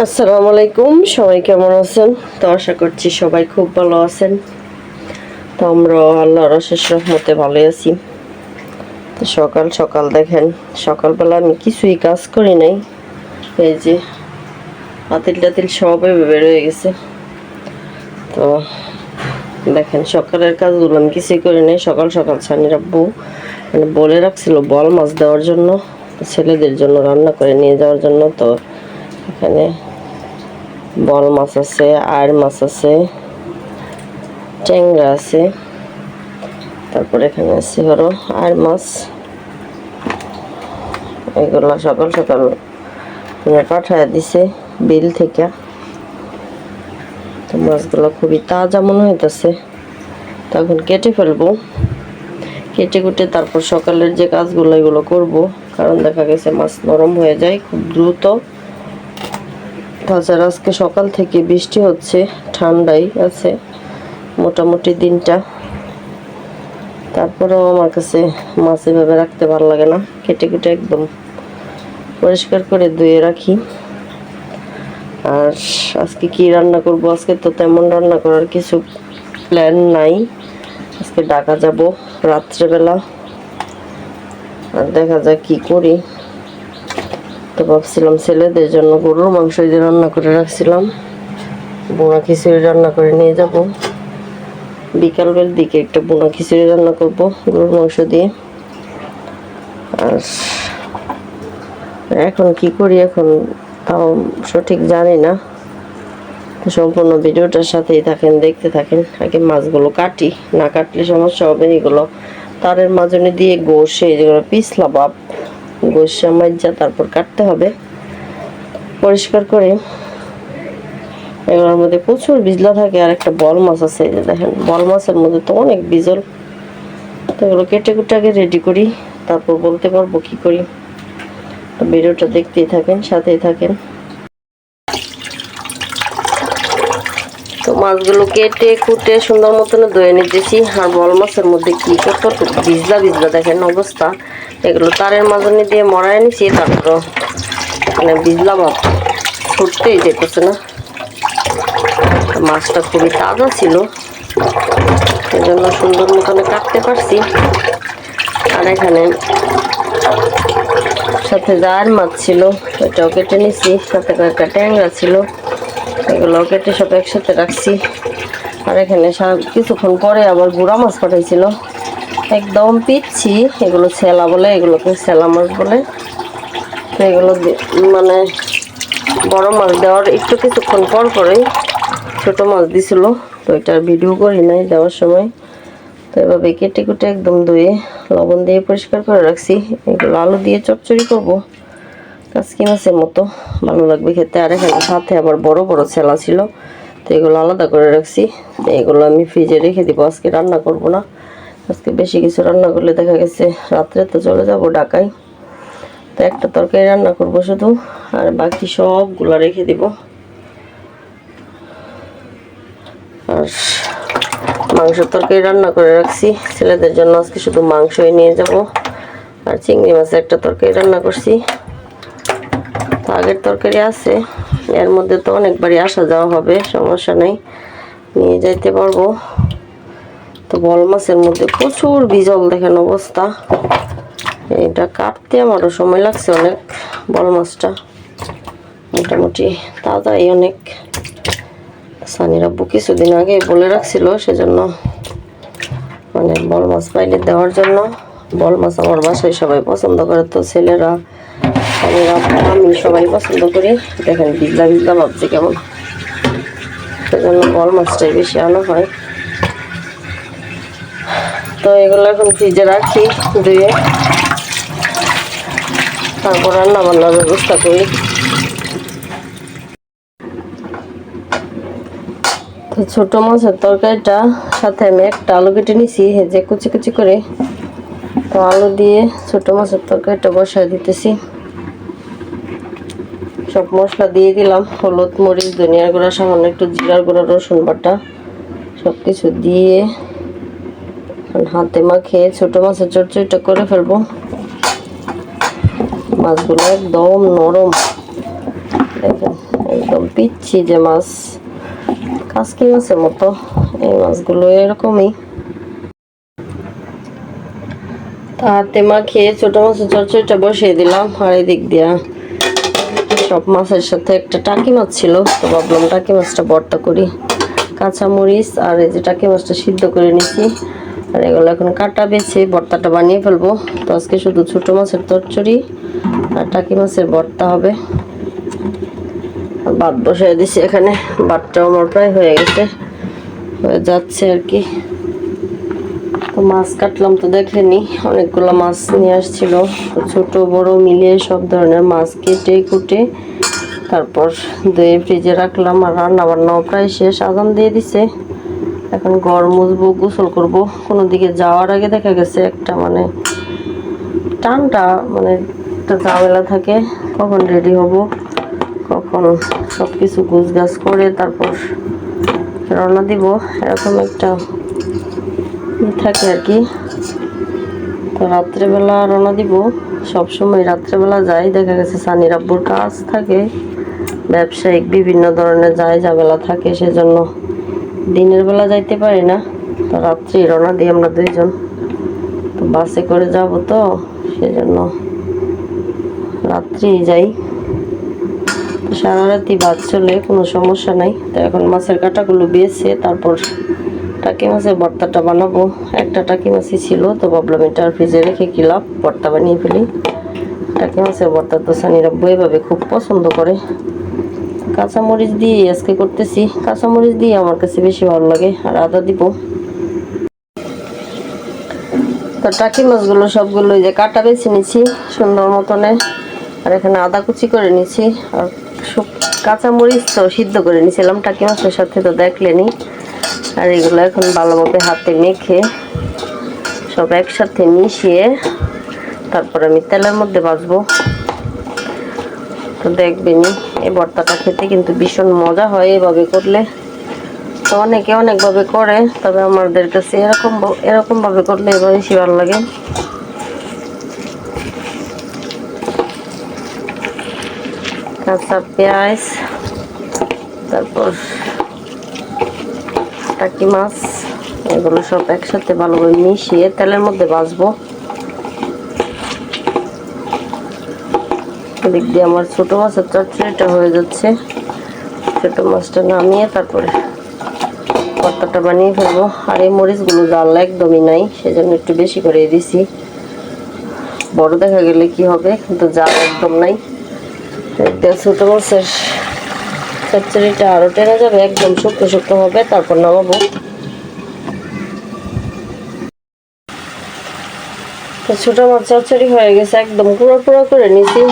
আসসালামু আলাইকুম, সবাই কেমন আছেন? তো আশা করছি সবাই খুব ভালো আছেন। তো আমরা আল্লাহর অশেষ রহমতে ভালো আছি। তো সকাল সকাল দেখেন, সকালবেলা আমি কিছুই কাজ করি নাই। এই যে পাতিল টাতিল সব বের হয়ে গেছে। তো দেখেন, সকালের কাজগুলো আমি কিছুই করি নাই। সকাল সকাল ছানির আব্বু মানে বলে রাখছিল বল মাছ দেওয়ার জন্য। ছেলেদের জন্য রান্না করে নিয়ে যাওয়ার জন্য। তো এখানে বল মাছ আছে আর মাছ আছে, ট্যাংরা আছে, তারপরে এখানে আছে হলো আর মাছ। এগুলো সকাল সকাল পাঠায় দিছে বিল থেকে। তো মাছগুলো খুবই তাজা মনে হইতেছে। তখন কেটে ফেলব। কেটে কুটে তারপর সকালের যে কাজগুলো, এগুলো করব। কারণ দেখা গেছে মাছ নরম হয়ে যায় খুব দ্রুত। তাছাড়া আজকে সকাল থেকে বৃষ্টি হচ্ছে, ঠান্ডাই আছে, মোটামুটি দিনটা। তারপরেও আমার কাছে মাছ এভাবে রাখতে ভালো লাগে না, কেটে কুটে একদম পরিষ্কার করে ধুয়ে রাখি। আর আজকে কি রান্না করব? আজকে তো তেমন রান্না করার কিছু প্ল্যান নাই। আজকে ডাকা যাব রাত্রেবেলা। আর দেখা যাক কি করি। তো ভাবছিলাম ছেলেদের জন্য গরুর মাংস দিয়ে রান্না করে রাখছিলাম। বোনা খিচুড়ি রান্না করে নিয়ে যাব। বিকালবের দিকে একটা বোনা খিচুড়ি রান্না করব গরুর মাংস দিয়ে। আর এখন কি করি এখন তাও সঠিক জানি না। সম্পূর্ণ ভিডিওটার সাথেই থাকেন, দেখতে থাকেন। আগে মাছগুলো কাটি, না কাটলে সমস্যা হবে এগুলো। তারের মাজনে দিয়ে গোষে যেগুলো পিছলা বাপ। গোসা মাজা তারপর কাটতে হবে। পরিষ্কার করে। এগুলোর মধ্যে প্রচুর বিজলা থাকে, আর একটা বল মাছ আছে যে দেখেন, বল মাছের মধ্যে তো অনেক বিজল। তো এগুলো কেটে কুটে আগে রেডি করি, তারপর বলতে পারব কি করি। ভিডিওটা দেখতেই থাকেন, সাথেই থাকেন। তো মাছগুলো কেটে, কুটে সুন্দর মতন ধুয়ে নিতেছি। আর বল মাছের মধ্যে কি কত ভিজলা ভিজলা দেখেন অবস্থা। এগুলো তারের মাঝানি দিয়ে মরাই নিছি তারপর মানে ভিজলা ভাব ছুটতেই যেতেছে না। মাছটা খুবই তাজা ছিল। এই জন্য সুন্দর মতনে কাটতে পারছি। আর এখানে সাথে যার মাছ ছিল ওটাও কেটে নিছি। সাথে কয়েকটা ট্যাংরা ছিল। এগুলো কেটে সব একসাথে রাখছি। আর এখানে কিছুক্ষণ পরে আবার গুড়া মাছ পাঠাইছিল। একদম পিচ্ছি, এগুলো ছেলা বলে, এগুলোকে ছেলা মাছ বলে। তো এগুলো মানে বড় মাছ দেওয়ার একটু কিছুক্ষণ পর পরেই ছোট মাছ দিছিল। তো এটার ভিডিও করি নাই দেওয়ার সময়। তো এভাবে কেটে কুটে একদম ধুয়ে লবণ দিয়ে পরিষ্কার করে রাখছি। এগুলো আলু দিয়ে চচ্চড়ি করব। কাসকি মাছের মতো, ভালো লাগবে খেতে। আর এখানে সাথে আবার বড় বড় ছেলা ছিল, তো এগুলো আলাদা করে রাখছি। তো এগুলো আমি ফ্রিজে রেখে দিব, আজকে রান্না করব না। আজকে বেশি কিছু রান্না করলে দেখা গেছে রাত্রে তো চলে যাব ঢাকায়। তো একটা তরকারি রান্না করব শুধু, আর বাকি সবগুলো রেখে দিব। আর মাংসের তরকারি রান্না করে রাখছি। ছেলেদের জন্য আজকে শুধু মাংসই নিয়ে যাব। আর চিংড়ি মাছের একটা তরকারি রান্না করছি। তো আগের তরকারি আছে। এর মধ্যে তো অনেকবারই আসা যাওয়া হবে, সমস্যা নেই। নিয়ে যাইতে পারব। তো বল মাছের মধ্যে প্রচুর বিজল দেখেন অবস্থা। এটা কাটতে আমারও সময় লাগছে অনেক বল মাছটা। মোটামুটি তাজাই অনেক। সানির আব্বু কিছুদিন আগে বলে রাখছিল সেজন্য। মানে বল মাছ পাইলে দেওয়ার জন্য। বল মাছ আমার বাসায় সবাই পছন্দ করে, তো ছেলেরা আমি সবাই পছন্দ করি। দেখেন বিজলা বিজলা ভাবছে কেমন। সেজন্য বল মাছটাই বেশি আনা হয়। তো এগুলো এখন ফ্রিজে রাখি, ধুয়ে। তারপর রান্না বান্নার ব্যবস্থা করি। তো ছোট মাছের তরকারিটা সাথে আমি একটা আলু কেটে নিছি যে কুচি কুচি করে। তো আলু দিয়ে ছোট মাছের তরকারিটা বসায় দিতেছি। সব মশলা দিয়ে দিলাম, হলুদ মরিচ ধনিয়ার গুঁড়া, সামান্য একটু জিরার গুঁড়া, রসুন বাটা সব কিছু দিয়ে হাতে মাখিয়ে ছোট মাছের চচ্চড়িটা করে ফেলব। মাছগুলো একদম নরম। দেখেন, একদম পিচ্ছি যে মাছ, কাসকি মাছের মতো। এই মাছগুলো এরকমই। হাতে মাখিয়ে ছোট মাছের চচ্চড়িটা বসিয়ে দিলাম, আর এই দিক দিয়া সব মাছের সাথে একটা টাকি মাছ ছিল, তো ভাবলাম টাকি মাছটা ভর্তা করি। কাঁচা মরিচ আর এই যে টাকি মাছটা সিদ্ধ করে নিচ্ছি আর এগুলো এখন কাটা বেছে ভর্তাটা বানিয়ে ফেলব। তো আজকে শুধু ছোট মাছের চচ্চড়ি আর টাকি মাছের ভর্তা হবে। ভাত বসাই দিছি এখানে, ভাতটাও আমার প্রায় হয়ে গেছে। হয়ে যাচ্ছে আর কি। মাছ কাটলাম তো দেখেনি, অনেকগুলো মাছ নিয়ে আসছিল। ছোট, বড় মিলিয়ে সব ধরনের মাছ কেটে কুটে তারপর ধুয়ে ফ্রিজে রাখলাম আর রান্না বান্নাও প্রায় শেষ, আজান দিয়ে দিছে। এখন ঘর মুছবো, গোসল করব। কোনো দিকে যাওয়ার আগে দেখা গেছে একটা মানে টানটা মানে একটা ঝামেলা থাকে, কখন রেডি হব, কখন সব কিছু গুছ গাছ করে তারপর রওনা দিব। এরকম একটা থাকে আর কি। তো রাত্রেবেলা রওনা দিব। সবসময় রাত্রেবেলা যাই। দেখা গেছে সানির আব্বুর কাজ থাকে। ব্যবসায়িক বিভিন্ন ধরনের যায় ঝামেলা থাকে, সেজন্য দিনের বেলা যাইতে পারি না। তো রাত্রি রওনা দিই আমরা দুইজন। তো বাসে করে যাব তো, সেজন্য রাত্রি যাই। সারা রাতি বাদ চলে, কোনো সমস্যা নাই। তো এখন মাছের কাঁটাগুলো বেছে, তারপর টাকি মাছের ভর্তাটা বানাবো। একটা টাকি মাছই ছিল, তো ভাবলাম এটা ফ্রিজে রেখে কি লাভ? ভর্তা বানিয়ে ফেলি। টাকি মাছের ভর্তা তো সানিরা এভাবে খুব পছন্দ করে। কাঁচামরিচ দিয়ে আজকে করতেছি। কাঁচামরিচ দিয়ে আমার কাছে বেশি ভালো লাগে, আর আদা দিব। তো টাকি মাছগুলো সবগুলো যে কাটা বেছে নিছি সুন্দর মতনে, আর এখানে আদা কুচি করে নিছি, আর কাঁচামরিচ তো সিদ্ধ করে নিছিলাম টাকি মাছের সাথে, তো দেখলেনি। আর এগুলো এখন ভালোভাবে হাতে মেখে সব একসাথে মিশিয়ে তারপর আমি তেলের মধ্যে ভাজবো। তো দেখবেনি এই ভর্তাটা খেতে কিন্তু ভীষণ মজা হয় এভাবে করলে। তো অনেকে অনেকভাবে করে, তবে আমাদের কাছে এরকম ভ- এরকম ভাবে করলে এবার বেশি ভালো লাগে। কাঁচা পেঁয়াজ, তারপর টাকি মাছ, এগুলো সব একসাথে ভালোভাবে মিশিয়ে তেলের মধ্যে ভাজবো। এদিক দিয়ে আমার ছোটো মাছের চচ্চড়িটা হয়ে যাচ্ছে। ছোট মাছটা নামিয়ে তারপরে ভর্তাটা বানিয়ে ফেলব। আর এই মরিচগুলো জাল একদমই নাই, সেজন্য একটু বেশি করে দিছি। বড় দেখা গেলে কি হবে, কিন্তু জাল একদম নাই। ছোট মাছের চচ্চড়িটা আরও টেনে যাবে, একদম শুকনো শুকনো হবে, তারপর নামাবো। তো ছোট মাছ চচ্চড়ি হয়ে গেছে, একদম পুরো পুরো করে নিছি।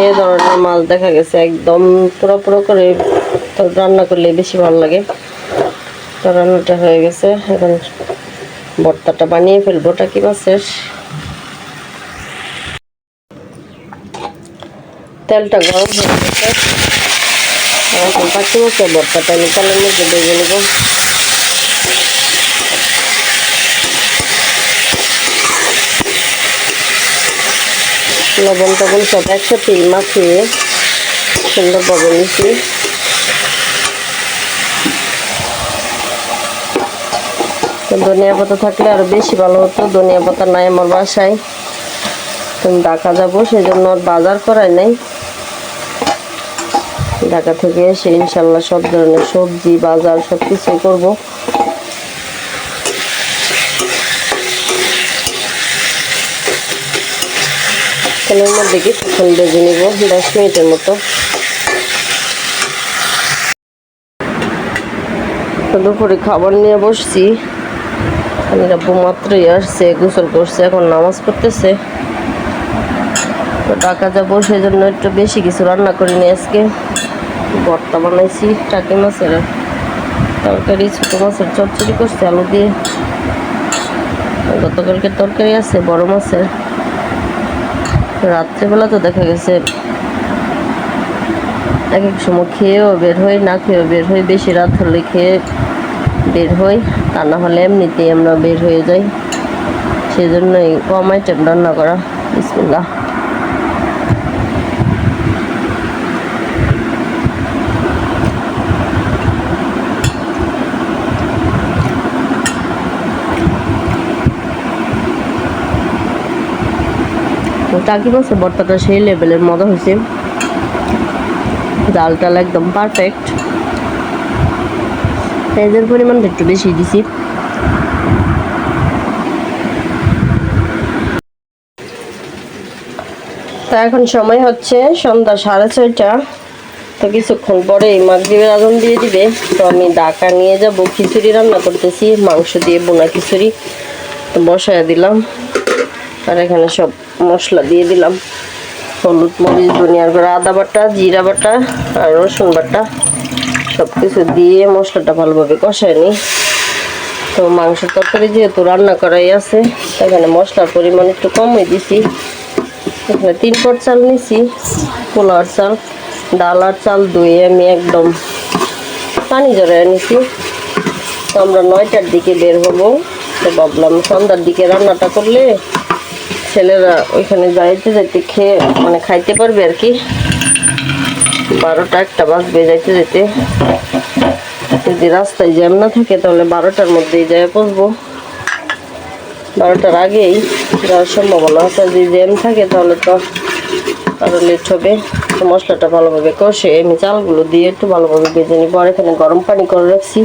এই ধরনের মাছ দেখা গেছে, একদম পুরো পুরো করে তো রান্না করলে বেশি ভালো লাগে। তো রান্নাটা হয়ে গেছে, এখন ভর্তাটা বানিয়ে ফেলব, টাকি মাছের। তেলটা গরম হয়ে গেছে। লবণ টবণ সব একসাথে মাখিয়ে সুন্দরভাবে নিচ্ছি তো ধনিয়া পাতা থাকলে আরও বেশি ভালো হতো ধনিয়া পাতা নাই আমার বাসায় ঢাকা যাব সেই জন্য আর বাজার করাই নাই। ঢাকা থেকে এসে ইনশাল্লাহ সব ধরনের সবজি, বাজার সব কিছুই করব তেলের মধ্যে কিছুক্ষণ ভেজে নিব, দশ মিনিটের মতো। দুপুরে খাবার নিয়ে বসছি। খালি আব্বু মাত্রই আসছে, গোসল করছে, এখন নামাজ পড়তেছে। তো টাকা যাব সেই জন্য একটু বেশি কিছু রান্না করিনি আজকে। ভর্তা বানাইছি, টাকি মাছের তরকারি, ছোটো মাছের চচ্চড়ি করছে, আলু দিয়ে। গতকালকে তরকারি আছে, বড় মাছের। রাত্রেবেলা তো দেখা গেছে এক এক সময় খেয়েও বের হই, না খেয়েও বের হই, বেশি রাত হলে খেয়ে বের হই, তা না হলে এমনিতেই আমরা বের হয়ে যাই। সেই জন্যই কম আইটেম রান্না করা, বিসমিল্লাহ। টাকি মাছের ভর্তাটা সেই লেভেলের মজা হয়েছে। ডাল টাল একদম পারফেক্ট পেঁয়াজের পরিমাণটা একটু বেশি দিছি। তা এখন সময় হচ্ছে সন্ধ্যা সাড়ে ছয়টা। তো কিছুক্ষণ পরে মাগরীবের আগুন দিয়ে দিবে। তো আমি ডাকা নিয়ে যাব। খিচুড়ি রান্না করতেছি, মাংস দিয়ে বোনা খিচুড়ি। তো বসায় দিলাম। আর এখানে সব মশলা দিয়ে দিলাম। হলুদ মরিচ, ধনিয়ার গুঁড়া, আদা বাটা, জিরা বাটা আর রসুন বাটা। সব কিছু দিয়ে মশলাটা ভালোভাবে কষায় নিই। তো মাংসের তরকারি যেহেতু রান্না করাই আছে, এখানে মশলার পরিমাণ একটু কমই দিছি। এখানে তিন পট চাল নিছি পোলাওয়ার চাল, ডাল আর চাল ধুয়ে আমি একদম পানি জড়ায় নিছি। তো আমরা নয়টার দিকে বের হব। তো ভাবলাম সন্ধ্যার দিকে রান্নাটা করলে ছেলেরা ওইখানে যাইতে যাইতে খেয়ে মানে খাইতে পারবে আর কি। বারোটা একটা বাজবে যাইতে যেতে যদি রাস্তায় জ্যাম না থাকে, তাহলে বারোটার মধ্যেই যাই পৌঁছবো। বারোটার আগেই যাওয়ার সম্ভাবনা আছে। যদি জ্যাম থাকে, তাহলে তো আরও লেট হবে। মশলাটা ভালোভাবে কষে আমি চালগুলো দিয়ে একটু ভালোভাবে ভেজে নিব। আর এখানে গরম পানি করে রাখছি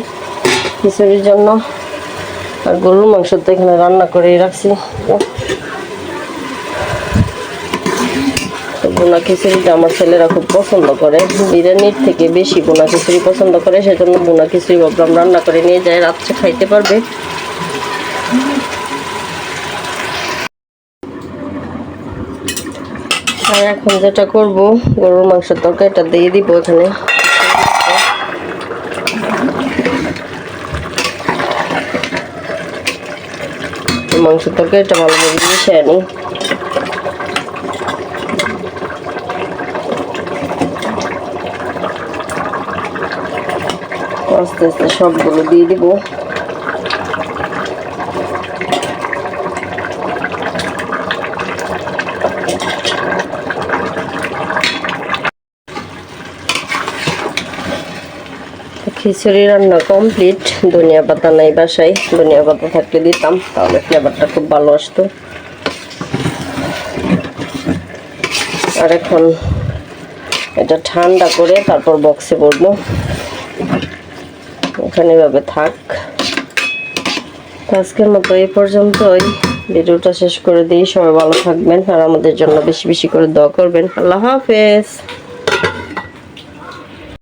খিচুড়ির জন্য। আর গরুর মাংস তো এখানে রান্না করেই রাখছি তো বোনা খিচুড়িটা আমার ছেলেরা খুব পছন্দ করে। বিরিয়ানির থেকে বেশি বোনা খিচুড়ি পছন্দ করে, সেজন্য বোনা খিচুড়ি ভাবলাম রান্না করে নিয়ে যায় রাত্রে খাইতে পারবে। আর এখন যেটা করব, গরুর মাংসের তরকারিটা দিয়ে দিব এখানে। মাংসের তরকারিটা ভালোভাবে মিশিয়ে আনি আস্তে আস্তে সবগুলো দিয়ে দিব। খিচুড়ি রান্না কমপ্লিট ধনিয়া পাতা নাই বাসায়। ধনিয়া পাতা থাকলে দিতাম, তাহলে ফ্লেভারটা খুব ভালো আসতো। আর এখন এটা ঠান্ডা করে তারপর বক্সে পড়ব এখানে এভাবে থাক। আজকের মতো এই পর্যন্তই। ভিডিওটা শেষ করে দিই। সবাই ভালো থাকবেন আর আমাদের জন্য বেশি বেশি করে দোয়া করবেন। আল্লাহ হাফেজ।